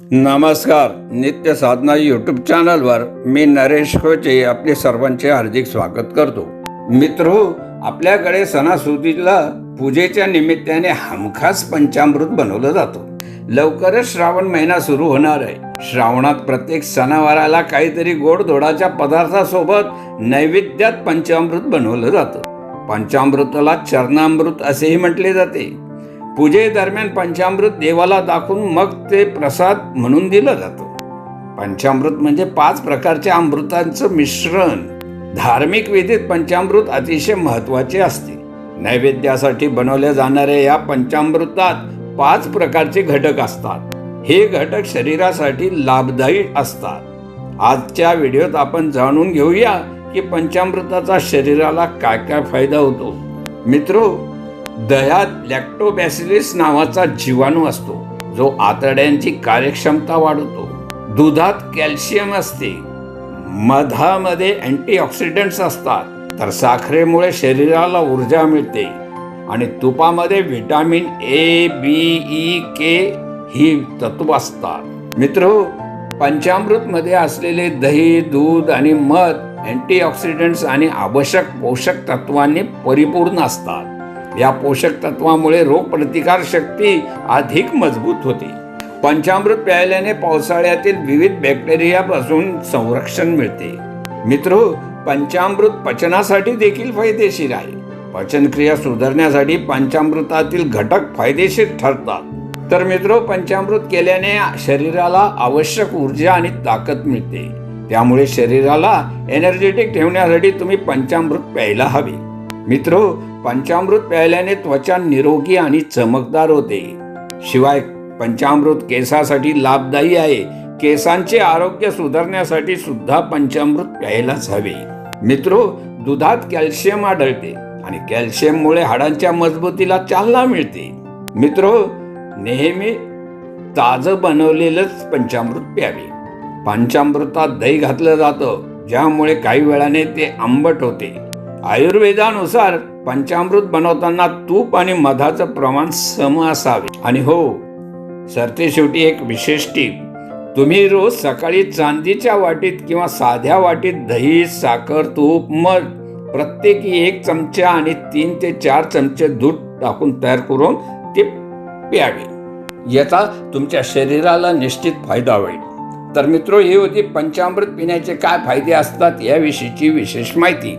नमस्कार नित्य साधना यूट्यूब चॅनलवर मी नरेश खोचे आपले सर्वांचे हार्दिक स्वागत करतो. मित्र आपल्याकडे सणासुदीला पूजेच्या निमित्ताने हमखास पंचामृत बनवलं जातं. लवकरच श्रावण महिना सुरू होणार आहे. श्रावणात प्रत्येक सणावाराला काहीतरी गोडधोडाच्या पदार्थासोबत नैवेद्यात पंचामृत बनवलं जातं. पंचामृताला चरणामृत असेही म्हटले जाते. पूजेदरम्यान पंचामृत देवाला दाखवून मग ते प्रसाद म्हणून दिलं जातं. पंचामृत म्हणजे पाच प्रकारच्या अमृतांचं मिश्रण. धार्मिक विधीत पंचामृत अतिशय महत्त्वाचे असते. नैवेद्यासाठी बनवल्या जाणाऱ्या या पंचामृतात पाच प्रकारचे घटक असतात. हे घटक शरीरासाठी लाभदायी असतात. आजच्या व्हिडिओत आपण जाणून घेऊया की पंचामृताचा शरीराला काय काय फायदा होतो. मित्रो दह्यात लॅक्टोबॅसिलिस नावाचा जीवाणू असतो जो आतड्यांची कार्यक्षमता वाढवतो. दुधात कॅल्शियम असते. मधामध्ये अँटीऑक्सिडंट्स असतात. तर साखरेमुळे शरीराला ऊर्जा मिळते आणि तुपामध्ये व्हिटॅमिन ए बी ई के ही तत्व असतात. मित्र पंचामृत मध्ये असलेले दही दूध आणि मध अँटीऑक्सिडंट्स आणि आवश्यक पोषक तत्वांनी परिपूर्ण असतात. या पोषक तत्वामुळे रोगप्रतिकार शक्ती अधिक मजबूत होते. पंचामृत प्यायल्याने पावसाळ्यातील विविध बॅक्टेरियापासून संरक्षण मिळते. मित्र पंचामृत पचनासाठी देखील फायदेशीर आहे. पचनक्रिया सुधारण्यासाठी पंचामृतातील घटक फायदेशीर ठरतात. तर मित्र पंचामृत केल्याने शरीराला आवश्यक ऊर्जा आणि ताकद मिळते. त्यामुळे शरीराला एनर्जेटिक ठेवण्यासाठी तुम्ही पंचामृत प्यायला हवे. मित्र पंचामृत प्यायल्याने त्वचा निरोगी आणि चमकदार होते. शिवाय पंचामृत केसासाठी लाभदायी आहे. केसांचे आरोग्य सुधारण्यासाठी सुद्धा पंचामृत प्यायलाच हवे. मित्रो दुधात कॅल्शियम आढळते आणि कॅल्शियममुळे हाडांच्या मजबूतीला चालना मिळते. मित्रो नेहमी ताजं बनवलेलंच पंचामृत प्यावे. पंचामृतात दही घातलं जातं ज्यामुळे काही वेळाने ते आंबट होते. आयुर्वेदानुसार पंचामृत बनवताना तूप आणि मधाचं प्रमाण सम असावे. आणि हो सरते शेवटी एक विशेष टीप. तुम्ही रोज सकाळी चांदीच्या वाटीत किंवा साध्या वाटीत दही साखर तूप मध प्रत्येकी एक चमचा आणि तीन ते चार चमचे दूध टाकून तयार करून ते प्यावे. याचा तुमच्या शरीराला निश्चित फायदा होईल. तर मित्रो ही होती पंचामृत पिण्याचे काय फायदे असतात याविषयीची विशेष माहिती.